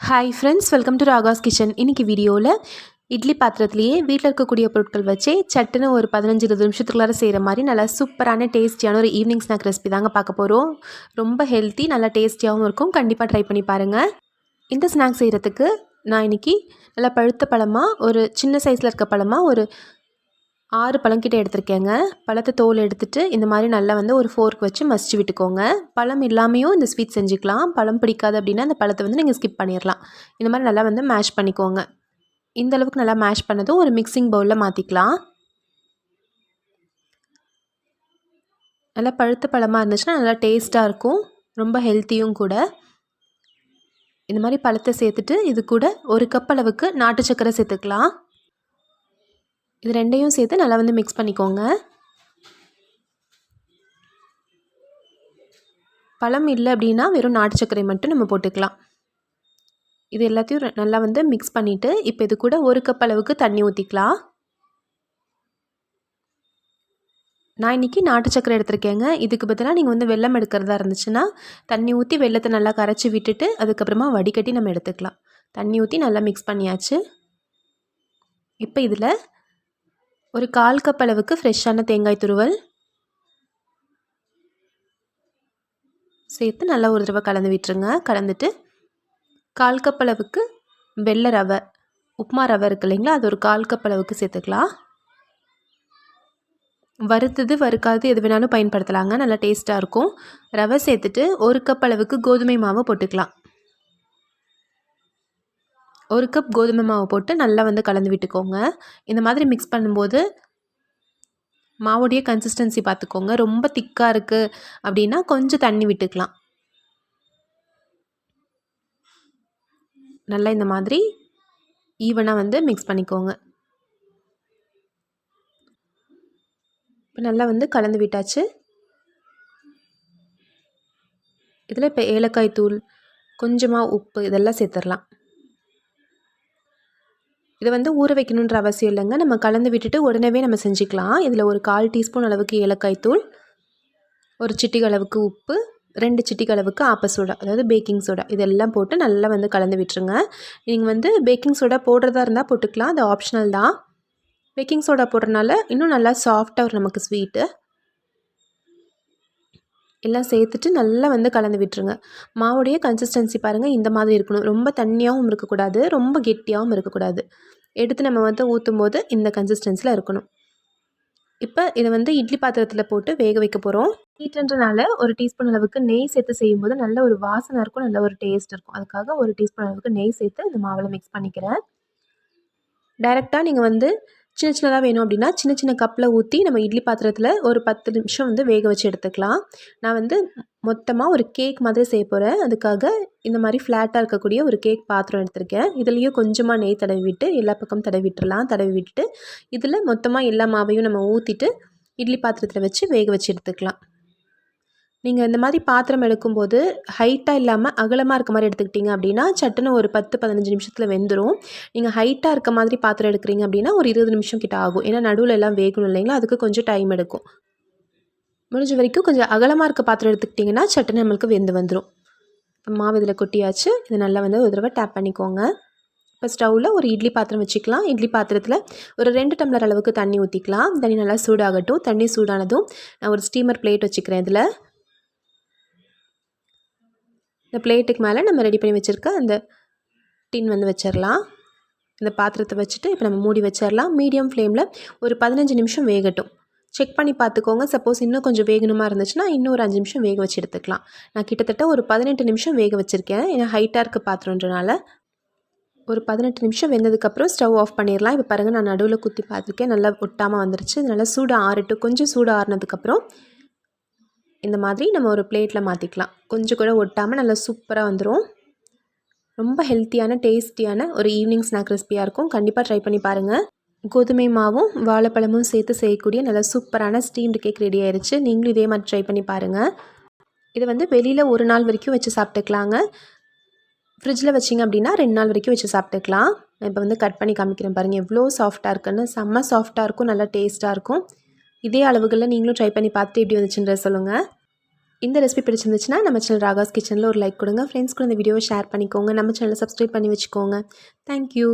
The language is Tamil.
Hi friends welcome to Ragas kitchen இன்றைக்கி வீடியோவில் இட்லி பாத்திரத்துலேயே வீட்டில் இருக்கக்கூடிய பொருட்கள் வச்சு சட்டுன்னு ஒரு பதினஞ்சு இருபது நிமிஷத்துக்குள்ளார செய்கிற மாதிரி நல்லா சூப்பரான டேஸ்டியான ஒரு ஈவினிங் ஸ்நாக் ரெசிபி தாங்க பார்க்க போகிறோம் ரொம்ப ஹெல்த்தி நல்லா டேஸ்டியாகவும் இருக்கும். கண்டிப்பாக ட்ரை பண்ணி பாருங்கள் இந்த ஸ்நாக் செய்கிறதுக்கு நான் இன்றைக்கி நல்லா பழுத்த பழமாக ஒரு சின்ன சைஸில் இருக்க பழமாக ஒரு ஆறு பழங்கிட்ட எடுத்திருக்கேங்க. பழத்தை தோல் எடுத்துட்டு இந்த மாதிரி நல்லா வந்து ஒரு ஃபோர்க் வச்சு மசிச்சு விட்டுக்கோங்க. பழம் இல்லாமையும் இந்த ஸ்வீட் செஞ்சுக்கலாம். பழம் பிடிக்காது அப்படின்னா அந்த பழத்தை வந்து நீங்கள் ஸ்கிப் பண்ணிடலாம் இந்த மாதிரி நல்லா வந்து மேஷ் பண்ணிக்கோங்க. இந்த அளவுக்கு நல்லா மேஷ் பண்ணதும் ஒரு மிக்சிங் பவுலில் மாற்றிக்கலாம் நல்லா பழுத்த பழமாக இருந்துச்சுன்னா நல்லா டேஸ்ட்டாக இருக்கும். ரொம்ப ஹெல்த்தியும் கூட. இந்த மாதிரி பழத்தை சேர்த்துட்டு இது கூட ஒரு கப் அளவுக்கு நாட்டு சக்கரை சேர்த்துக்கலாம். இது ரெண்டையும் சேர்த்து நல்லா வந்து மிக்ஸ் பண்ணிக்கோங்க. பழம் இல்லை அப்படின்னா வெறும் நாட்டு சர்க்கரை மட்டும் நம்ம போட்டுக்கலாம். இது எல்லாத்தையும் நல்லா வந்து மிக்ஸ் பண்ணிவிட்டு இப்போ இது கூட ஒரு கப் அளவுக்கு தண்ணி ஊற்றிக்கலாம் நான் இன்றைக்கி நாட்டு சக்கரை எடுத்திருக்கேங்க. இதுக்கு பதிலாக நீங்கள் வந்து வெள்ளம் எடுக்கிறதா இருந்துச்சுன்னா தண்ணி ஊற்றி வெள்ளத்தை நல்லா கரைச்சி விட்டுட்டு அதுக்கப்புறமா வடிகட்டி நம்ம எடுத்துக்கலாம். தண்ணி ஊற்றி நல்லா மிக்ஸ் பண்ணியாச்சு. இப்போ இதில் ஒரு கால் கப் அளவுக்கு ஃப்ரெஷ்ஷான தேங்காய் துருவல். சேர்த்து நல்லா ஒரு தடவை கலந்து விட்டுருங்க. கலந்துட்டு கால் கப் அளவுக்கு வெள்ளை ரவை உப்புமா ரவை இருக்கு இல்லைங்களா? அது ஒரு கால் கப் அளவுக்கு சேர்த்துக்கலாம். வறுத்தது வறுக்காது எது வேணாலும் பயன்படுத்தலாங்க. நல்லா டேஸ்ட்டாக இருக்கும். ரவை சேர்த்துட்டு ஒரு கப் அளவுக்கு கோதுமை மாவு போட்டுக்கலாம். ஒரு கப் கோதுமை மாவு போட்டு நல்லா வந்து கலந்து விட்டுக்கோங்க. இந்த மாதிரி மிக்ஸ் பண்ணும்போது மாவுடைய கன்சிஸ்டன்சி பார்த்துக்கோங்க ரொம்ப திக்காக இருக்குது அப்படின்னா கொஞ்சம் தண்ணி விட்டுக்கலாம். நல்லா இந்த மாதிரி ஈவனாக வந்து மிக்ஸ் பண்ணிக்கோங்க. இப்போ நல்லா வந்து கலந்து விட்டாச்சு. இதில் இப்போ ஏலக்காய் தூள் கொஞ்சமாக உப்பு இதெல்லாம் சேர்த்துடலாம். இதை வந்து ஊற வைக்கணுன்ற அவசியம் இல்லைங்க. நம்ம கலந்து விட்டுட்டு உடனே நம்ம செஞ்சுக்கலாம். இதில் ஒரு கால் டீஸ்பூன் அளவுக்கு ஏலக்காய் தூள் ஒரு சிட்டிக அளவுக்கு உப்பு ரெண்டு சிட்டிக அளவுக்கு ஆப்ப சோடா அதாவது பேக்கிங் சோடா. இதெல்லாம் போட்டு நல்லா வந்து கலந்து விட்டுருங்க. நீங்கள் வந்து பேக்கிங் சோடா போடுறதா இருந்தால் போட்டுக்கலாம். அது ஆப்ஷனல் தான். பேக்கிங் சோடா போடுறதுனால இன்னும் நல்லா சாஃப்டாக வரும் நமக்கு ஸ்வீட்டு. எல்லாம் சேர்த்துட்டு நல்லா வந்து கலந்து விட்டுருங்க. மாவுடைய கன்சிஸ்டன்சி பாருங்கள் இந்த மாதிரி இருக்கணும். ரொம்ப தண்ணியாகவும் இருக்கக்கூடாது ரொம்ப கெட்டியாகவும் இருக்கக்கூடாது. எடுத்து நம்ம வந்து ஊற்றும் போது இந்த கன்சிஸ்டன்சியில் இருக்கணும். இப்போ இதை வந்து இட்லி பாத்திரத்தில் போட்டு வேக வைக்க போகிறோம் ஹீட்டுன்றனால ஒரு டீஸ்பூன் அளவுக்கு நெய் சேர்த்து செய்யும்போது நல்ல ஒரு வாசனை இருக்கும் நல்ல ஒரு டேஸ்ட் இருக்கும். அதுக்காக ஒரு டீஸ்பூன் அளவுக்கு நெய் சேர்த்து இந்த மாவில் மிக்ஸ் பண்ணிக்கிறேன். டைரெக்டாக நீங்கள் வந்து சின்ன சின்னதாக வேணும் அப்படின்னா சின்ன சின்ன கப்பில் ஊற்றி நம்ம இட்லி பாத்திரத்தில் ஒரு பத்து நிமிஷம் வந்து வேக வச்சு எடுத்துக்கலாம். நான் வந்து மொத்தமாக ஒரு கேக் மாதிரி செய்ய போகிறேன் அதுக்காக இந்த மாதிரி ஃப்ளாட்டாக இருக்கக்கூடிய ஒரு கேக் பாத்திரம் எடுத்திருக்கேன். இதுலேயும் கொஞ்சமாக நெய் தடவி விட்டு எல்லா பக்கம் தடவி விட்டுடலாம் தடவி விட்டுட்டு இதில் மொத்தமாக எல்லா மாவையும் நம்ம ஊற்றிட்டு இட்லி பாத்திரத்தில் வச்சு வேக வச்சு எடுத்துக்கலாம். நீங்கள் இந்த மாதிரி பாத்திரம் எடுக்கும்போது ஹைட்டாக இல்லாமல் அகலமாக இருக்க மாதிரி எடுத்துக்கிட்டிங்க அப்படின்னா சட்டுன்னு ஒரு பத்து பதினஞ்சு நிமிஷத்தில் வெந்துடும் நீங்கள் ஹைட்டாக இருக்க மாதிரி பாத்திரம் எடுக்கிறீங்க அப்படின்னா ஒரு இருபது நிமிஷம் கிட்ட ஆகும். ஏன்னா நடுவில் எல்லாம் வேகணும் இல்லைங்களா? அதுக்கு கொஞ்சம் டைம் எடுக்கும். முடிஞ்ச வரைக்கும் கொஞ்சம் அகலமாக இருக்க பாத்திரம் எடுத்துக்கிட்டிங்கன்னா சட்டுன்னு நம்மளுக்கு வெந்து வந்துடும் இப்போ மாவு இதில் கொட்டியாச்சு. இதை நல்லா வந்து ஒரு தடவை டேப் பண்ணிக்கோங்க. இப்போ ஸ்டவ்வில் ஒரு இட்லி பாத்திரம் வச்சுக்கலாம். இட்லி பாத்திரத்தில் ஒரு ரெண்டு டம்ளர் அளவுக்கு தண்ணி ஊற்றிக்கலாம் தண்ணி நல்லா சூடாகட்டும். தண்ணி சூடானதும் நான் ஒரு ஸ்டீமர் பிளேட் வச்சுக்கிறேன் இதில். இந்த பிளேட்டுக்கு மேலே நம்ம ரெடி பண்ணி வச்சுருக்க அந்த டின் வந்து வச்சிடலாம் இந்த பாத்திரத்தை வச்சுட்டு இப்போ நம்ம மூடி வச்சிடலாம் மீடியம் ஃப்ளேமில் ஒரு பதினஞ்சு நிமிஷம் வேகட்டும். செக் பண்ணி பார்த்துக்கோங்க சப்போஸ் இன்னும் கொஞ்சம் வேகணுமா இருந்துச்சுன்னா இன்னும் ஒரு அஞ்சு நிமிஷம் வேக வச்சு எடுத்துக்கலாம். நான் கிட்டத்தட்ட ஒரு பதினெட்டு நிமிஷம் வேக வச்சுருக்கேன். ஏன்னா ஹைட்டாக இருக்க பாத்திரன்றனால ஒரு பதினெட்டு நிமிஷம் வெந்ததுக்கப்புறம் ஸ்டவ் ஆஃப் பண்ணிடலாம் இப்போ பாருங்கள் நான் நடுவில் குத்தி பார்த்துருக்கேன் நல்லா ஒட்டாமல் வந்துருச்சு. நல்லா சூடு ஆறிட்டு கொஞ்சம் சூடு ஆறினதுக்கப்புறம் இந்த மாதிரி நம்ம ஒரு பிளேட்டில் மாற்றிக்கலாம் கொஞ்சம் கூட ஒட்டாமல் நல்லா சூப்பராக வந்துடும் ரொம்ப ஹெல்த்தியான டேஸ்டியான ஒரு ஈவினிங் ஸ்நாக் ரெசிபியாக இருக்கும். கண்டிப்பாக ட்ரை பண்ணி பாருங்கள் கோதுமை மாவும் வாழைப்பழமும் சேர்த்து செய்யக்கூடிய நல்லா சூப்பரான ஸ்டீம்டு கேக் ரெடி ஆயிடுச்சு நீங்களும் இதே மாதிரி ட்ரை பண்ணி பாருங்கள் இது வந்து வெளியில் ஒரு நாள் வரைக்கும் வச்சு சாப்பிட்டுக்கலாங்க. ஃப்ரிட்ஜில் வச்சிங்க அப்படின்னா ரெண்டு நாள் வரைக்கும் வச்சு சாப்பிட்டுக்கலாம். நான் இப்போ வந்து கட் பண்ணி காமிக்கிறேன் பாருங்கள் எவ்வளோ சாஃப்டாக இருக்குன்னு. செம்ம சாஃப்டாக இருக்கும். நல்லா டேஸ்ட்டாக இருக்கும். இதே அளவுகளில் நீங்களும் ட்ரை பண்ணி பார்த்துட்டு எப்படி வந்துச்சுன்ற சொல்லுங்கள் இந்த ரெசிபி பிடிச்சிருந்துச்சுன்னா நம்ம சேனல் ராகாஸ் கிச்சனில் ஒரு லைக் கொடுங்க. ஃப்ரெண்ட்ஸ் கூட இந்த வீடியோவை ஷேர் பண்ணிக்கோங்க. நம்ம சேனலை சப்ஸ்கிரைப் பண்ணி வச்சுக்கோங்க. தேங்க்யூ